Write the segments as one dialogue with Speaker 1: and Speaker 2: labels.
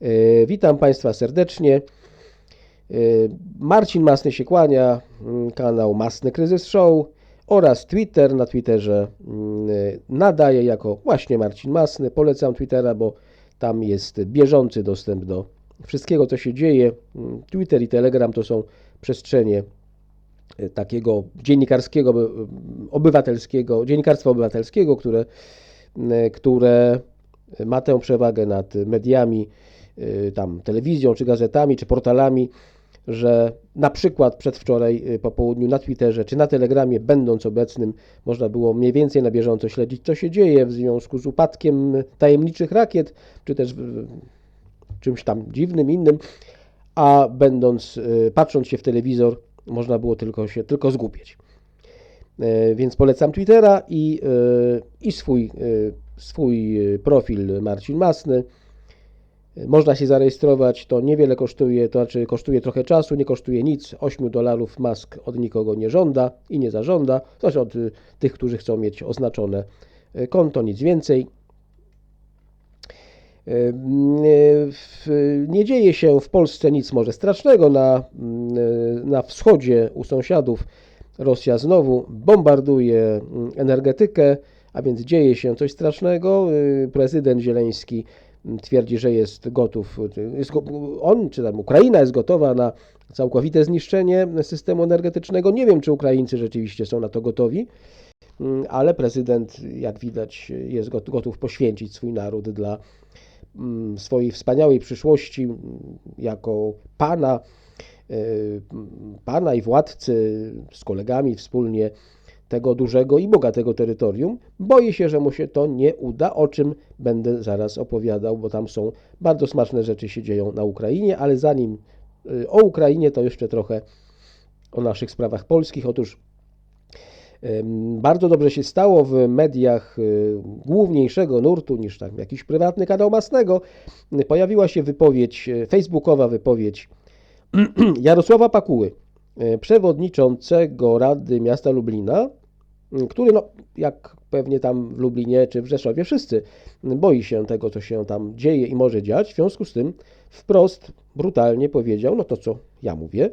Speaker 1: E, Witam Państwa serdecznie. E, Marcin Masny się kłania, mm, kanał Masny Kryzys Show oraz Twitter. Na Twitterze mm, nadaje jako właśnie Marcin Masny. Polecam Twittera, bo tam jest bieżący dostęp do wszystkiego, co się dzieje. Mm, Twitter i Telegram to są przestrzenie e, takiego dziennikarskiego, oby- obywatelskiego, dziennikarstwa obywatelskiego, które, które ma tę przewagę nad mediami, tam telewizją, czy gazetami, czy portalami, że na przykład przedwczoraj y, po południu na Twitterze czy na Telegramie, będąc obecnym, można było mniej więcej na bieżąco śledzić, co się dzieje w związku z upadkiem tajemniczych rakiet, czy też y, czymś tam dziwnym, innym, a będąc, y, patrząc się w telewizor, można było tylko się tylko zgubieć. E, Więc polecam Twittera i, i swój, swój profil Marcin Masny. Można się zarejestrować, to niewiele kosztuje, to znaczy kosztuje trochę czasu, nie kosztuje nic. 8 dolarów Musk od nikogo nie żąda i nie zażąda. Zależy od y, tych, którzy chcą mieć oznaczone e, konto, nic więcej. W- Nie dzieje się w Polsce nic może strasznego. Na, na wschodzie u sąsiadów Rosja znowu bombarduje energetykę, a więc dzieje się coś strasznego. Y, Prezydent Zieleński twierdzi, że jest gotów, jest, on czy tam Ukraina jest gotowa na całkowite zniszczenie systemu energetycznego. Nie wiem, czy Ukraińcy rzeczywiście są na to gotowi, mm, ale prezydent, jak widać, jest got- gotów poświęcić swój naród dla mm, swojej wspaniałej przyszłości mm, jako pana, e, pana i władcy z kolegami wspólnie tego dużego i bogatego terytorium. Boję się, że mu się to nie uda, o czym będę zaraz opowiadał, bo tam są bardzo smaczne rzeczy się dzieją na Ukrainie, ale zanim e, o Ukrainie, to jeszcze trochę o naszych sprawach polskich. Otóż Bardzo dobrze się stało w mediach y, główniejszego nurtu niż tam jakiś prywatny kanał Masnego. y, Pojawiła się wypowiedź, y, facebookowa wypowiedź Jarosława Pakuły, y, przewodniczącego Rady Miasta Lublina, y, który, no, jak pewnie tam w Lublinie czy w Rzeszowie, wszyscy boi się tego, co się tam dzieje i może dziać. W związku z tym wprost, brutalnie powiedział, no to co ja mówię,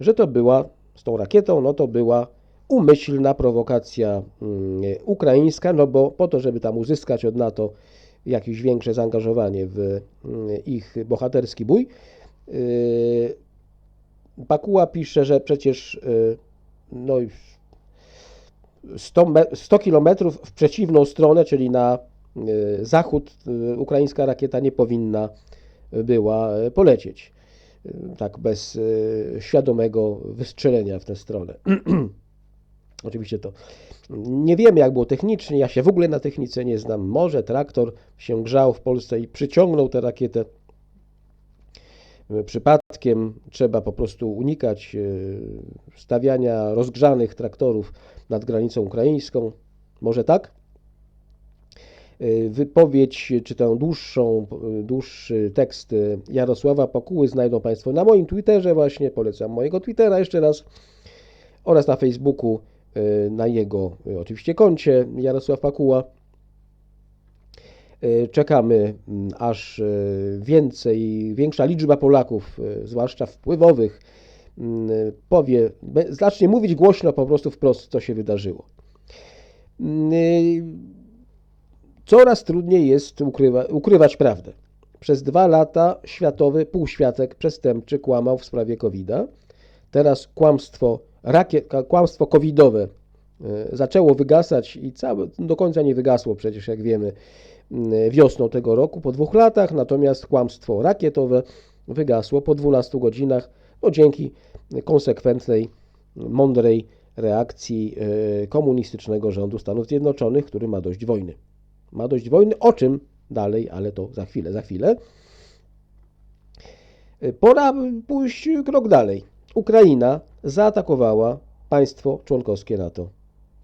Speaker 1: że to była z tą rakietą, no to była umyślna prowokacja mm, ukraińska, no bo po to, żeby tam uzyskać od NATO jakieś większe zaangażowanie w ich bohaterski bój. Bakuła pisze, że przecież yy, no, już 100, me- 100 kilometrów w przeciwną stronę, czyli na yy, zachód, yy, ukraińska rakieta nie powinna była polecieć. Tak bez świadomego wystrzelenia w tę stronę. Oczywiście to nie wiemy, jak było technicznie. Ja się w ogóle na technice nie znam. Może traktor się grzał w Polsce i przyciągnął tę rakietę. Przypadkiem trzeba po prostu unikać e, stawiania rozgrzanych traktorów nad granicą ukraińską. Może tak? E, Wypowiedź, czy tę dłuższą, e, dłuższy tekst Jarosława Pakuły znajdą Państwo na moim Twitterze właśnie. Polecam mojego Twittera jeszcze raz oraz na Facebooku na jego oczywiście koncie Jarosław Pakuła. Y, Czekamy, mm, aż y, więcej, większa liczba Polaków, y, zwłaszcza wpływowych, mm, powie, zacznie mówić głośno po prostu wprost, co się wydarzyło. Mm, Coraz trudniej jest ukrywa, ukrywać prawdę. Przez dwa lata światowy półświatek przestępczy kłamał w sprawie COVID-a. Teraz kłamstwo, rakie, ka- kłamstwo covidowe e, zaczęło wygasać i całe, do końca nie wygasło przecież, jak wiemy, wiosną tego roku, po dwóch latach, natomiast kłamstwo rakietowe wygasło po 12 godzinach, no dzięki konsekwentnej, mądrej reakcji e, komunistycznego rządu Stanów Zjednoczonych, który ma dość wojny. Ma dość wojny, o czym dalej, ale to za chwilę, za chwilę. Pora pójść krok dalej. Ukraina zaatakowała państwo członkowskie NATO.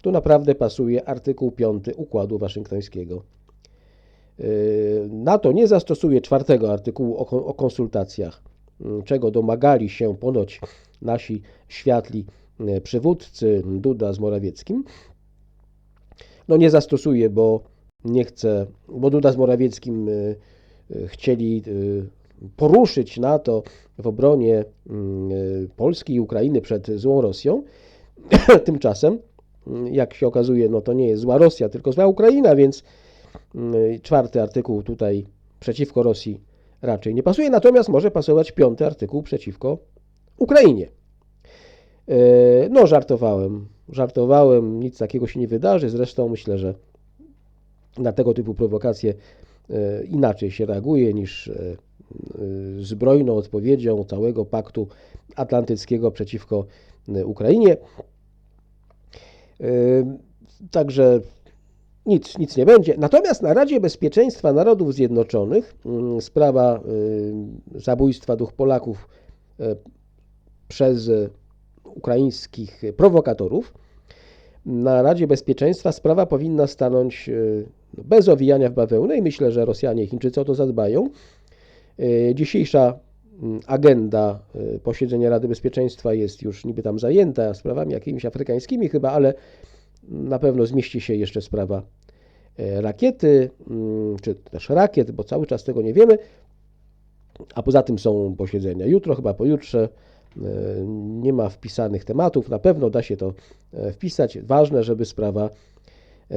Speaker 1: Tu naprawdę pasuje artykuł 5 Układu Waszyngtońskiego. Yy, NATO nie zastosuje czwartego artykułu o, kon- o konsultacjach, yy, czego domagali się ponoć nasi światli yy, przywódcy Duda z Morawieckim. No nie zastosuje, bo nie chce, bo Duda z Morawieckim y, chcieli y, poruszyć NATO w obronie y, Polski i Ukrainy przed złą Rosją. Tymczasem, jak się okazuje, no to nie jest zła Rosja, tylko zła Ukraina, więc czwarty artykuł tutaj przeciwko Rosji raczej nie pasuje, natomiast może pasować piąty artykuł przeciwko Ukrainie. E, No, żartowałem. Żartowałem, nic takiego się nie wydarzy. Zresztą myślę, że na tego typu prowokacje e, inaczej się reaguje niż zbrojną odpowiedzią całego paktu atlantyckiego przeciwko Ukrainie. Także nic, nic nie będzie. Natomiast na Radzie Bezpieczeństwa Narodów Zjednoczonych mm, sprawa y, zabójstwa dwóch Polaków y, przez y, ukraińskich prowokatorów. Na Radzie Bezpieczeństwa sprawa powinna stanąć y, bez owijania w bawełnę i myślę, że Rosjanie i Chińczycy o to zadbają. Dzisiejsza mm, agenda posiedzenia Rady Bezpieczeństwa jest już niby tam zajęta sprawami jakimiś afrykańskimi chyba, ale na pewno zmieści się jeszcze sprawa rakiety, mm, czy też rakiet, bo cały czas tego nie wiemy. A poza tym są posiedzenia jutro, chyba pojutrze. E, Nie ma wpisanych tematów, na pewno da się to e, wpisać. Ważne, żeby sprawa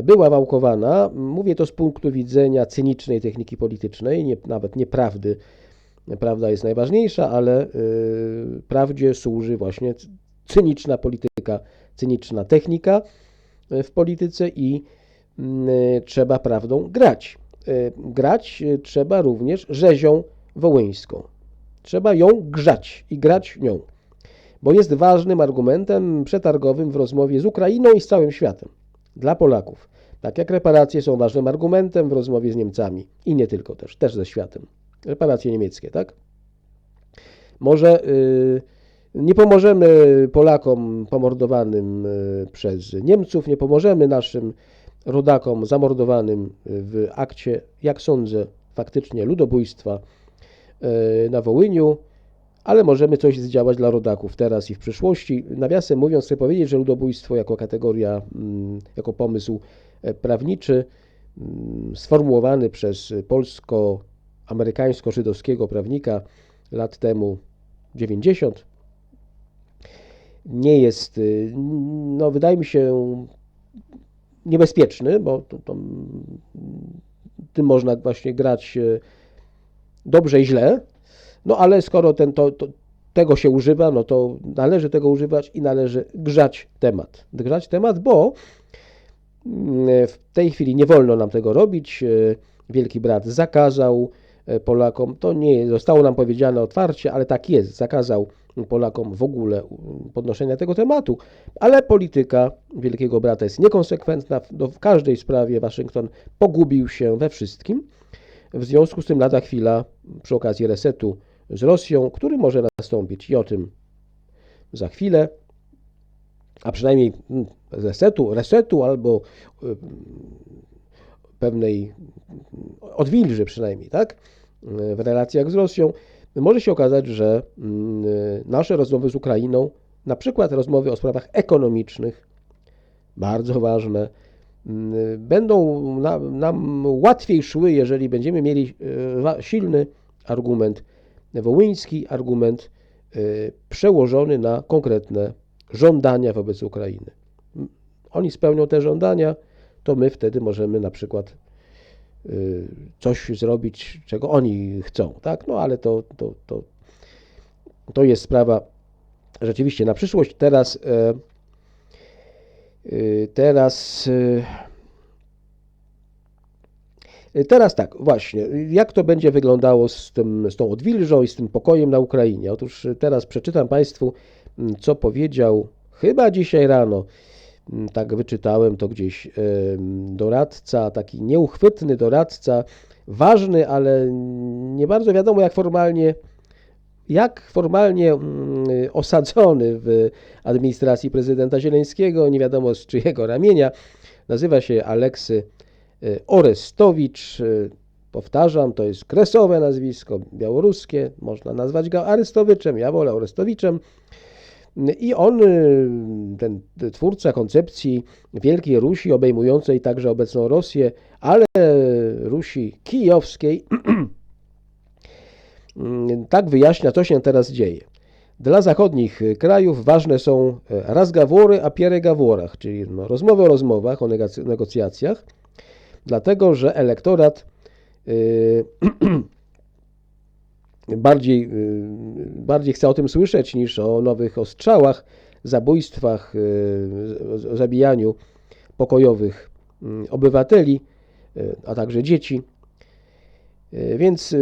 Speaker 1: była wałkowana. Mówię to z punktu widzenia cynicznej techniki politycznej, nie, nawet nieprawdy. Prawda jest najważniejsza, ale y, prawdzie służy właśnie cyniczna polityka, cyniczna technika w polityce i trzeba prawdą grać. Y, Grać y, trzeba również rzezią wołyńską. Trzeba ją grzać i grać nią, bo jest ważnym argumentem przetargowym w rozmowie z Ukrainą i z całym światem dla Polaków. Tak jak reparacje są ważnym argumentem w rozmowie z Niemcami i nie tylko też, też ze światem. Reparacje niemieckie, tak? Może y, nie pomożemy Polakom pomordowanym y, przez Niemców, nie pomożemy naszym rodakom zamordowanym w akcie, jak sądzę, faktycznie ludobójstwa y, na Wołyniu, ale możemy coś zdziałać dla rodaków teraz i w przyszłości. Nawiasem mówiąc, chcę powiedzieć, że ludobójstwo jako kategoria, mm, jako pomysł e, prawniczy mm, sformułowany przez polsko-amerykańsko-żydowskiego prawnika lat temu 90 nie jest, no wydaje mi się, niebezpieczny, bo to, to, tym można właśnie grać y, dobrze i źle, no ale skoro ten, to, to, tego się używa, no to należy tego używać i należy grzać temat. Grzać temat, bo mm, w tej chwili nie wolno nam tego robić. y, Wielki Brat zakazał e, Polakom, to nie zostało nam powiedziane otwarcie, ale tak jest, zakazał Polakom w ogóle podnoszenia tego tematu, ale polityka Wielkiego Brata jest niekonsekwentna. W każdej sprawie Waszyngton pogubił się we wszystkim. W związku z tym lada chwila przy okazji resetu z Rosją, który może nastąpić i o tym za chwilę, a przynajmniej mm, resetu, resetu albo y, pewnej odwilży przynajmniej, tak, w relacjach z Rosją, może się okazać, że mm, nasze rozmowy z Ukrainą, na przykład rozmowy o sprawach ekonomicznych, bardzo ważne, mm, będą nam, nam łatwiej szły, jeżeli będziemy mieli e, silny argument wołyński, argument e, przełożony na konkretne żądania wobec Ukrainy. Oni spełnią te żądania, to my wtedy możemy na przykład y, coś zrobić, czego oni chcą, tak? No ale to, to, to, to jest sprawa rzeczywiście na przyszłość. Teraz, e, y, teraz, y, teraz tak, właśnie, jak to będzie wyglądało z, tym, z tą odwilżą i z tym pokojem na Ukrainie? Otóż teraz przeczytam Państwu, mm, co powiedział chyba dzisiaj rano tak wyczytałem to gdzieś, doradca, taki nieuchwytny doradca, ważny, ale nie bardzo wiadomo jak formalnie, jak formalnie mm, osadzony w administracji prezydenta Zieleńskiego, nie wiadomo z czyjego ramienia, nazywa się Aleksy e, Orestowicz, e, powtarzam, to jest kresowe nazwisko białoruskie, można nazwać go Arestowiczem, ja wolę Orestowiczem, i on, y, ten twórca koncepcji Wielkiej Rusi, obejmującej także obecną Rosję, ale Rusi kijowskiej, tak wyjaśnia, co się teraz dzieje. Dla zachodnich krajów ważne są e, razgawóry, a pieregawórach, czyli no, rozmowy o rozmowach, o negocjacjach, dlatego że elektorat yy, bardziej, y, bardziej chce o tym słyszeć niż o nowych ostrzałach, zabójstwach, y, o zabijaniu pokojowych mm, obywateli, y, a także dzieci. Więc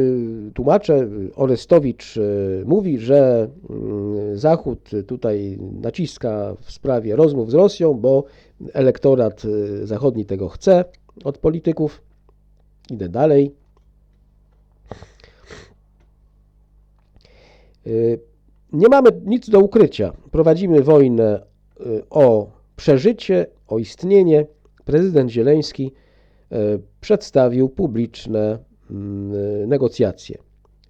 Speaker 1: tłumacze, y, Orestowicz mówi, że mm, Zachód tutaj naciska w sprawie rozmów z Rosją, bo elektorat zachodni tego chce od polityków. Idę dalej. Nie mamy nic do ukrycia. Prowadzimy wojnę y, o przeżycie, o istnienie. Prezydent Zieleński y, przedstawił publiczne mm, y, negocjacje.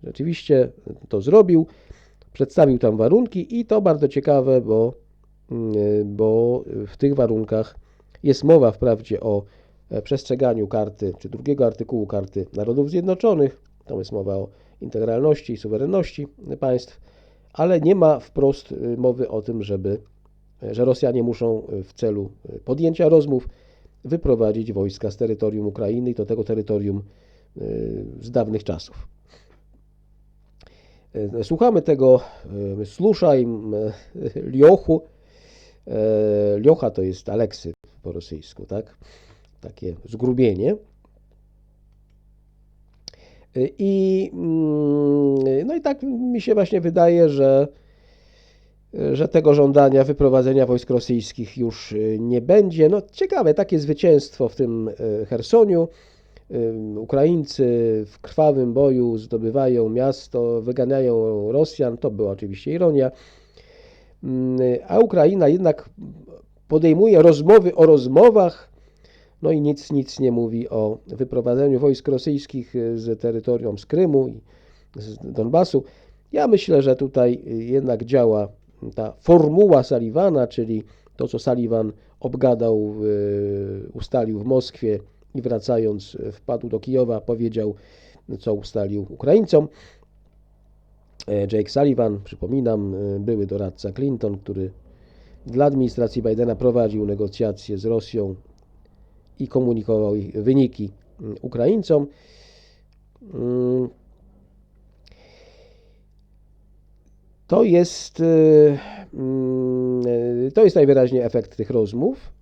Speaker 1: Rzeczywiście to zrobił, przedstawił tam warunki i to bardzo ciekawe, bo, y, bo w tych warunkach jest mowa wprawdzie o e, przestrzeganiu karty, czy drugiego artykułu karty Narodów Zjednoczonych, tam jest mowa o integralności i suwerenności państw, ale nie ma wprost y, mowy o tym, żeby, że Rosjanie muszą y, w celu y, podjęcia rozmów wyprowadzić wojska z terytorium Ukrainy i to tego terytorium y, z dawnych czasów. Y, Słuchamy tego y, Sluszaj Liochu. Liocha to jest Aleksy po rosyjsku, tak? Takie zgrubienie. Y, I, mm, no i tak mi się właśnie wydaje, że, że tego żądania wyprowadzenia wojsk rosyjskich już y, nie będzie. No ciekawe, takie zwycięstwo w tym y, Chersoniu. Y, Ukraińcy w krwawym boju zdobywają miasto, wyganiają Rosjan. To była oczywiście ironia. Mm, A Ukraina jednak podejmuje rozmowy o rozmowach, no i nic, nic nie mówi o wyprowadzeniu wojsk rosyjskich z terytorium z Krymu i z Donbasu. Ja myślę, że tutaj jednak działa ta formuła Sullivana, czyli to, co Sullivan obgadał, y, ustalił w Moskwie i wracając wpadł do Kijowa, powiedział, co ustalił Ukraińcom. E, Jake Sullivan, przypominam, y, były doradca Clinton, który dla administracji Bidena prowadził negocjacje z Rosją i komunikował ich wyniki mm, Ukraińcom. Mm. To jest, y, mm, to jest najwyraźniej efekt tych rozmów.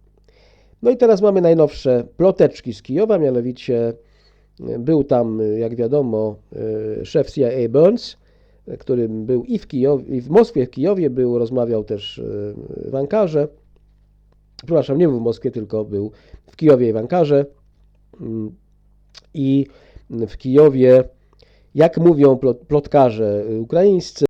Speaker 1: No i teraz mamy najnowsze ploteczki z Kijowa, mianowicie y, był tam, y, jak wiadomo, szef CIA Burns, który był i w, Kijowie, i w Moskwie, w Kijowie był, rozmawiał też w Ankarze. Przepraszam, nie był w Moskwie, tylko był w Kijowie i w Ankarze. Mm, I w Kijowie, jak mówią plot- plotkarze y, ukraińscy,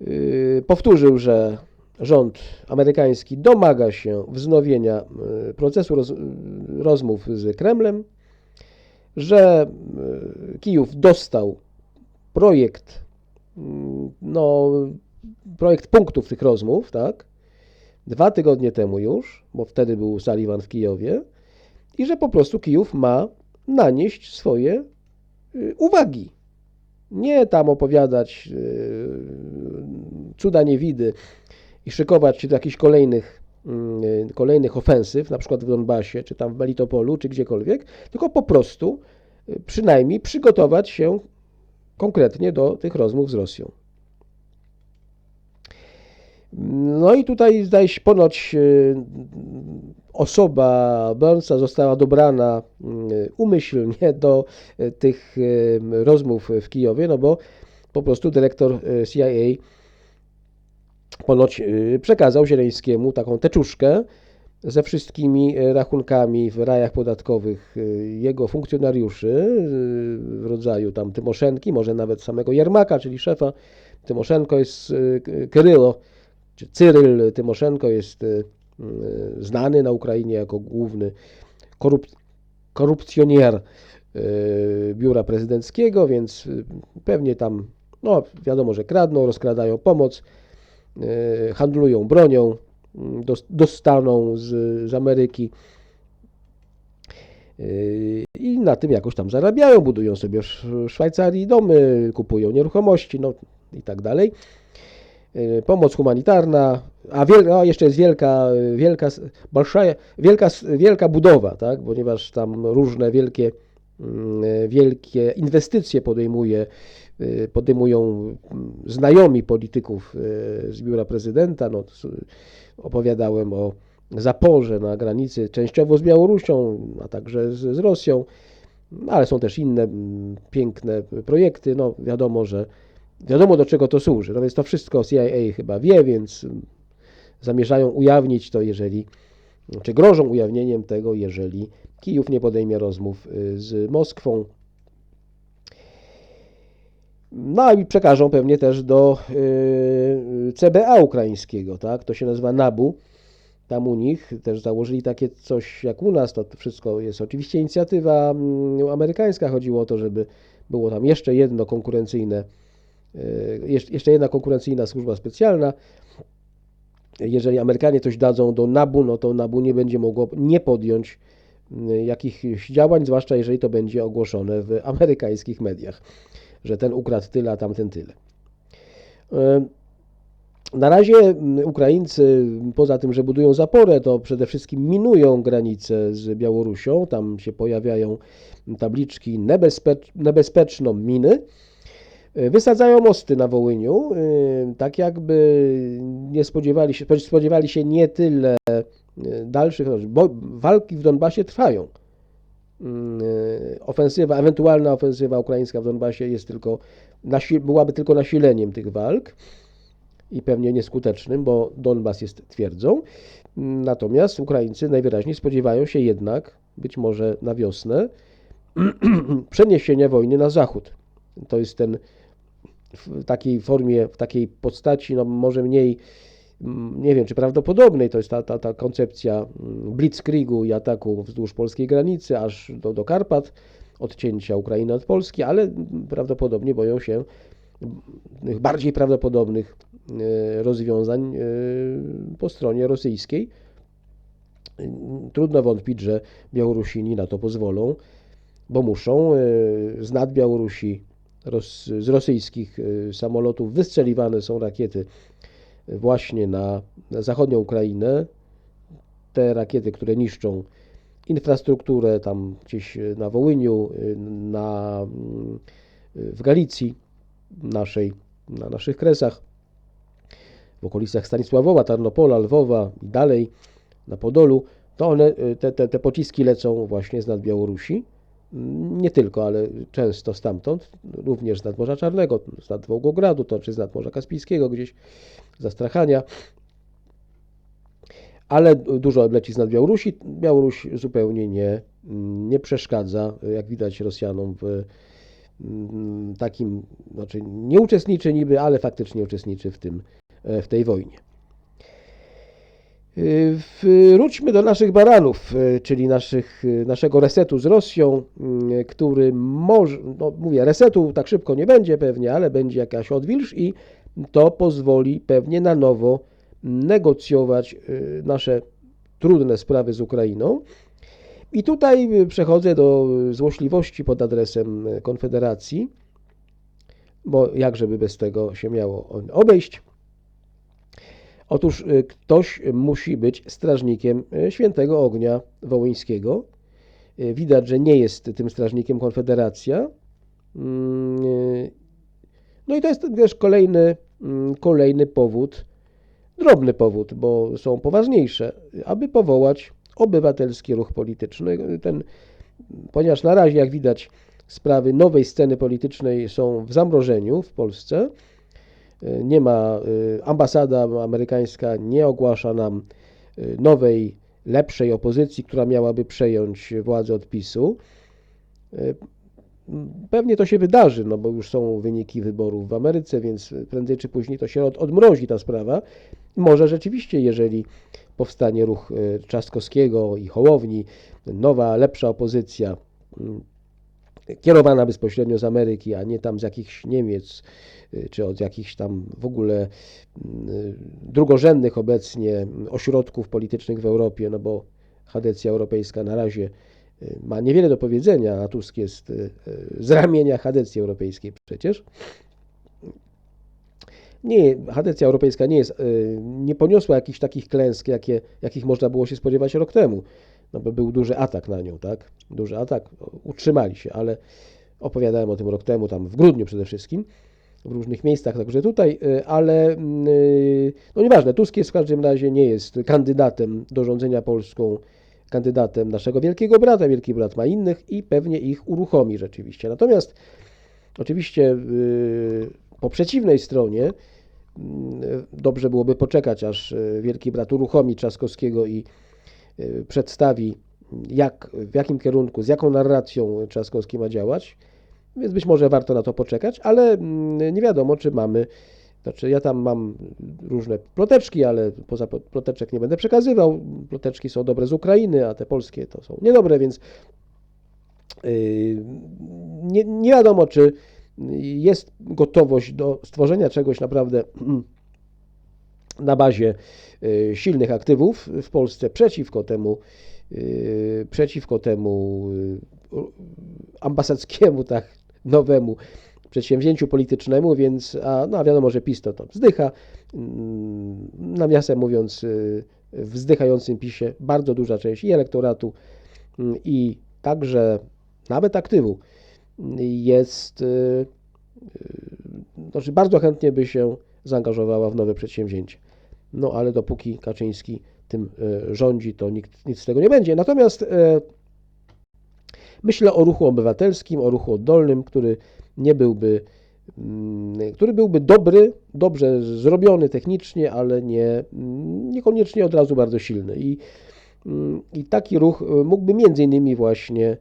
Speaker 1: y, powtórzył, że rząd amerykański domaga się wznowienia y, procesu roz, rozmów z Kremlem, że Kijów dostał projekt, mm, no, projekt punktów tych rozmów, tak, dwa tygodnie temu już, bo wtedy był Sullivan w Kijowie, i że po prostu Kijów ma nanieść swoje y, uwagi. Nie tam opowiadać y, cuda niewidy i szykować się do jakichś kolejnych, y, kolejnych ofensyw, na przykład w Donbasie, czy tam w Melitopolu, czy gdziekolwiek, tylko po prostu przynajmniej przygotować się konkretnie do tych rozmów z Rosją. No i tutaj zdaje się ponoć y, osoba Burnsa została dobrana y, umyślnie do y, tych rozmów w Kijowie, no bo po prostu dyrektor CIA ponoć przekazał Zieleńskiemu taką teczuszkę ze wszystkimi rachunkami w rajach podatkowych jego funkcjonariuszy w rodzaju tam Tymoszenki, może nawet samego Jermaka, czyli szefa. Tymoszenko jest Krylo, Cyryl Tymoszenko jest y, y, znany na Ukrainie jako główny korup korupcjoner y, biura prezydenckiego, więc pewnie tam, no wiadomo, że kradną, rozkradają pomoc, handlują bronią, dos- dostaną z, z Ameryki. I na tym jakoś tam zarabiają, budują sobie w Sz- Szwajcarii domy, kupują nieruchomości, no i tak dalej. Y, pomoc humanitarna, a wiel, no, jeszcze jest wielka, y, wielka, balszaja, wielka, wielka budowa, tak? ponieważ tam różne wielkie, mm, y, wielkie inwestycje podejmuje, podejmują mm, znajomi polityków z biura prezydenta. No, opowiadałem o zaporze na granicy, częściowo z Białorusią, a także z, z Rosją, no, ale są też inne mm, piękne projekty. No, wiadomo, że wiadomo do czego to służy. No więc to wszystko CIA chyba wie, więc mm, zamierzają ujawnić to, jeżeli, czy grożą ujawnieniem tego, jeżeli Kijów nie podejmie rozmów y, z Moskwą. No i przekażą pewnie też do y, CBA ukraińskiego, tak? To się nazywa NABU. Tam u nich też założyli takie coś jak u nas. To wszystko jest oczywiście inicjatywa mm, amerykańska. Chodziło o to, żeby było tam jeszcze jedno konkurencyjne, jeszcze jeszcze jedna konkurencyjna służba specjalna. Jeżeli Amerykanie coś dadzą do NABU, no to NABU nie będzie mogło nie podjąć jakichś działań, zwłaszcza jeżeli to będzie ogłoszone w amerykańskich mediach, że ten ukradł tyle, a tamten tyle. Y, Na razie Ukraińcy, poza tym, że budują zaporę, to przede wszystkim minują granicę z Białorusią. Tam się pojawiają tabliczki nebezpieczną miny. Y, Wysadzają mosty na Wołyniu, y, tak jakby nie spodziewali się, spodziewali się nie tyle y, dalszych, bo walki w Donbasie trwają. Y, Ofensywa, ewentualna ofensywa ukraińska w Donbasie jest tylko, byłaby tylko nasileniem tych walk i pewnie nieskutecznym, bo Donbas jest twierdzą. Natomiast Ukraińcy najwyraźniej spodziewają się jednak, być może na wiosnę, przeniesienia wojny na zachód. To jest ten w takiej formie, w takiej postaci, no może mniej, mm, nie wiem czy prawdopodobnej, to jest ta, ta, ta koncepcja mm, blitzkriegu i ataku wzdłuż polskiej granicy, aż do, do Karpat, odcięcia Ukrainy od Polski, ale prawdopodobnie boją się mm, bardziej prawdopodobnych e, rozwiązań e, po stronie rosyjskiej. Trudno wątpić, że Białorusini na to pozwolą, bo muszą. e, Z nad Białorusi, z rosyjskich e, samolotów wystrzeliwane są rakiety właśnie na, na zachodnią Ukrainę. Te rakiety, które niszczą infrastrukturę tam gdzieś e, na Wołyniu, na, w Galicji naszej, na naszych kresach, w okolicach Stanisławowa, Tarnopola, Lwowa i dalej na Podolu, to one, y, te, te, te pociski lecą właśnie z nad Białorusi. Nie tylko, ale często stamtąd, również z nad Morza Czarnego, z nad Wołgogradu, to czy z nad Morza Kaspijskiego, gdzieś z Astrachania. Ale dużo leci z nad Białorusi. Białoruś zupełnie nie, nie przeszkadza, jak widać, Rosjanom w mm, takim, znaczy nie uczestniczy niby, ale faktycznie uczestniczy w tym, w tej wojnie. Wróćmy do naszych baranów, y, czyli naszych, y, naszego resetu z Rosją, y, który może, no mówię, resetu tak szybko nie będzie pewnie, ale będzie jakaś odwilż i to pozwoli pewnie na nowo negocjować nasze trudne sprawy z Ukrainą. I tutaj przechodzę do złośliwości pod adresem Konfederacji, bo jak żeby bez tego się miało obejść. Otóż y, ktoś musi być strażnikiem y, świętego ognia wołyńskiego. Y, Widać, że nie jest tym strażnikiem Konfederacja. Mm, No i to jest też kolejny, mm, kolejny powód, drobny powód, bo są poważniejsze, aby powołać obywatelski ruch polityczny. Ten, ponieważ na razie, jak widać, sprawy nowej sceny politycznej są w zamrożeniu w Polsce. Y, Nie ma, y, ambasada amerykańska nie ogłasza nam y, nowej, lepszej opozycji, która miałaby przejąć władzę od PiSu. Pewnie to się wydarzy, no bo już są wyniki wyborów w Ameryce, więc prędzej czy później to się od, odmrozi ta sprawa. Może rzeczywiście, jeżeli powstanie ruch Trzaskowskiego i Hołowni, nowa, lepsza opozycja, kierowana bezpośrednio z Ameryki, a nie tam z jakichś Niemiec, y, czy od jakichś tam w ogóle y, drugorzędnych obecnie ośrodków politycznych w Europie, no bo Chadecja Europejska na razie y, ma niewiele do powiedzenia, a Tusk jest y, y, z ramienia Chadecji Europejskiej przecież. Nie, Chadecja Europejska nie jest, y, nie poniosła jakichś takich klęsk, jakie, jakich można było się spodziewać rok temu. No bo był duży atak na nią, tak? Duży atak, utrzymali się, ale opowiadałem o tym rok temu, tam w grudniu przede wszystkim, w różnych miejscach, także tutaj, y, ale y, no nieważne, Tusk jest w każdym razie nie jest kandydatem do rządzenia Polską, kandydatem naszego wielkiego brata, wielki brat ma innych i pewnie ich uruchomi rzeczywiście. Natomiast oczywiście y, po przeciwnej stronie dobrze byłoby poczekać, aż wielki brat uruchomi Trzaskowskiego i przedstawi, jak, w jakim kierunku, z jaką narracją Trzaskowski ma działać. Więc być może warto na to poczekać, ale mm, nie wiadomo, czy mamy. Znaczy, ja tam mam różne ploteczki, ale poza plo- ploteczek nie będę przekazywał. Ploteczki są dobre z Ukrainy, a te polskie to są niedobre, więc yy, nie, nie wiadomo, czy jest gotowość do stworzenia czegoś naprawdę na bazie y, silnych aktywów w Polsce przeciwko temu, y, przeciwko temu y, ambasadzkiemu, tak, nowemu przedsięwzięciu politycznemu, więc, a, no, a wiadomo, że PiS to, to wzdycha. Mm, Nawiasem mówiąc, w wzdychającym PiSie bardzo duża część i elektoratu, mm, i także nawet aktywu jest, znaczy bardzo chętnie by się zaangażowała w nowe przedsięwzięcie. No ale dopóki Kaczyński tym y, rządzi, to nikt, nic z tego nie będzie. Natomiast y, myślę o ruchu obywatelskim, o ruchu oddolnym, który nie byłby, mm, który byłby dobry, dobrze zrobiony technicznie, ale nie, mm, niekoniecznie od razu bardzo silny. I, mm, i taki ruch y, mógłby między innymi właśnie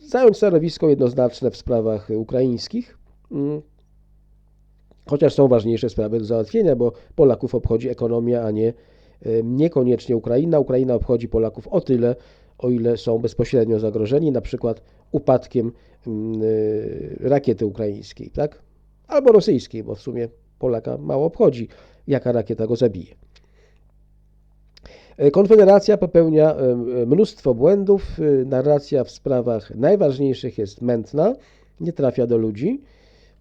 Speaker 1: zająć stanowisko jednoznaczne w sprawach ukraińskich. Chociaż są ważniejsze sprawy do załatwienia, bo Polaków obchodzi ekonomia, a nie niekoniecznie Ukraina. Ukraina obchodzi Polaków o tyle, o ile są bezpośrednio zagrożeni, na przykład upadkiem mm, y, rakiety ukraińskiej, tak? Albo rosyjskiej, bo w sumie Polaka mało obchodzi, jaka rakieta go zabije. E, Konfederacja popełnia e, mnóstwo błędów. e, Narracja w sprawach najważniejszych jest mętna, nie trafia do ludzi.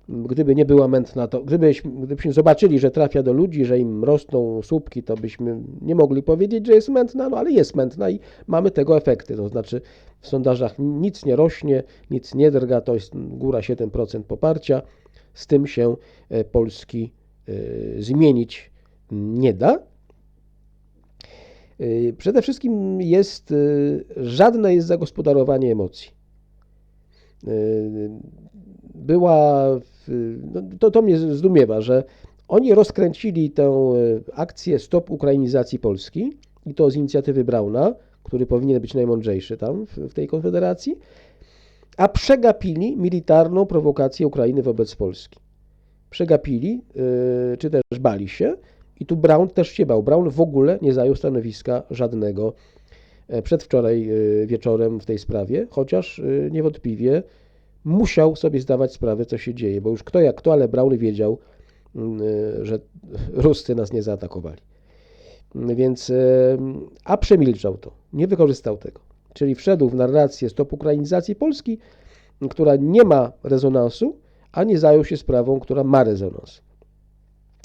Speaker 1: Gdyby nie była mętna, to gdybyśmy, gdybyśmy zobaczyli, że trafia do ludzi, że im rosną słupki, to byśmy nie mogli powiedzieć, że jest mętna, no ale jest mętna i mamy tego efekty. To znaczy w sondażach nic nie rośnie, nic nie drga, to jest góra 7% poparcia. Z tym się e, Polski e, zmienić nie da. Y, Przede wszystkim jest, żadne jest zagospodarowanie emocji. Y, Była, no to, to mnie zdumiewa, że oni rozkręcili tę y, akcję Stop Ukrainizacji Polski i to z inicjatywy Brauna, który powinien być najmądrzejszy tam w, w tej konfederacji, a przegapili militarną prowokację Ukrainy wobec Polski. Przegapili, y, czy też bali się, i tu Brown też się bał. Brown w ogóle nie zajął stanowiska żadnego przedwczoraj e, wieczorem w tej sprawie, chociaż e, niewątpliwie musiał sobie zdawać sprawę, co się dzieje, bo już kto jak kto, ale Brown wiedział, mm, e, że Ruscy nas nie zaatakowali. Mm, Więc, e, a przemilczał to, nie wykorzystał tego. Czyli wszedł w narrację stop ukrainizacji Polski, która nie ma rezonansu, a nie zajął się sprawą, która ma rezonans.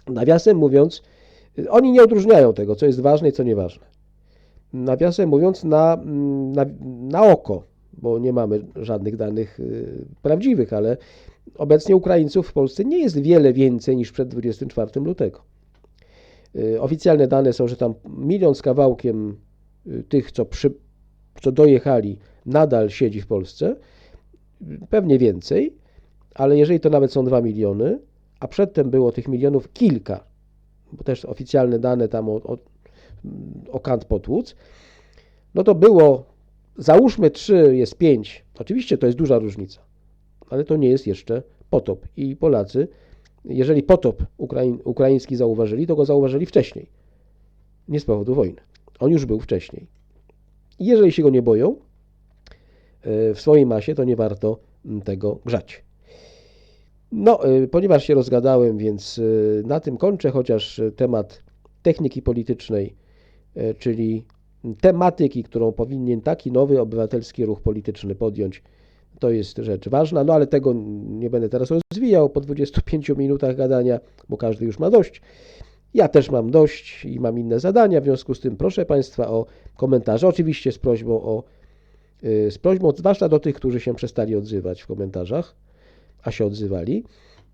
Speaker 1: Nawiasem mówiąc, oni nie odróżniają tego, co jest ważne i co nieważne. Nawiasem mówiąc, na, na, na oko, bo nie mamy żadnych danych y, prawdziwych, ale obecnie Ukraińców w Polsce nie jest wiele więcej niż przed 24 lutego. Y, Oficjalne dane są, że tam milion z kawałkiem y, tych, co, przy, co dojechali, nadal siedzi w Polsce. Pewnie więcej, ale jeżeli to nawet są 2 miliony, a przedtem było tych milionów kilka, bo też oficjalne dane tam o, o, o kant potłuc, no to było, załóżmy 3, jest 5. Oczywiście to jest duża różnica, ale to nie jest jeszcze potop. I Polacy, jeżeli potop Ukraiń, ukraiński zauważyli, to go zauważyli wcześniej. Nie z powodu wojny. On już był wcześniej. I jeżeli się go nie boją e, w swojej masie, to nie warto mm, tego grzać. No, y, ponieważ się rozgadałem, więc y, na tym kończę, chociaż temat techniki politycznej, czyli tematyki, którą powinien taki nowy obywatelski ruch polityczny podjąć. To jest rzecz ważna, no ale tego nie będę teraz rozwijał po 25 minutach gadania, bo każdy już ma dość. Ja też mam dość i mam inne zadania, w związku z tym proszę Państwa o komentarze, oczywiście z prośbą o y, z prośbą, zwłaszcza do tych, którzy się przestali odzywać w komentarzach, a się odzywali,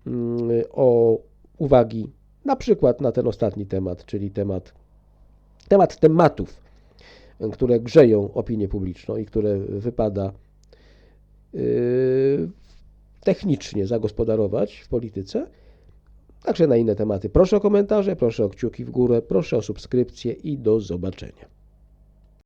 Speaker 1: mm, o uwagi na przykład na ten ostatni temat, czyli temat, temat tematów, które grzeją opinię publiczną i które wypada y, technicznie zagospodarować w polityce. Także na inne tematy proszę o komentarze, proszę o kciuki w górę, proszę o subskrypcję i do zobaczenia.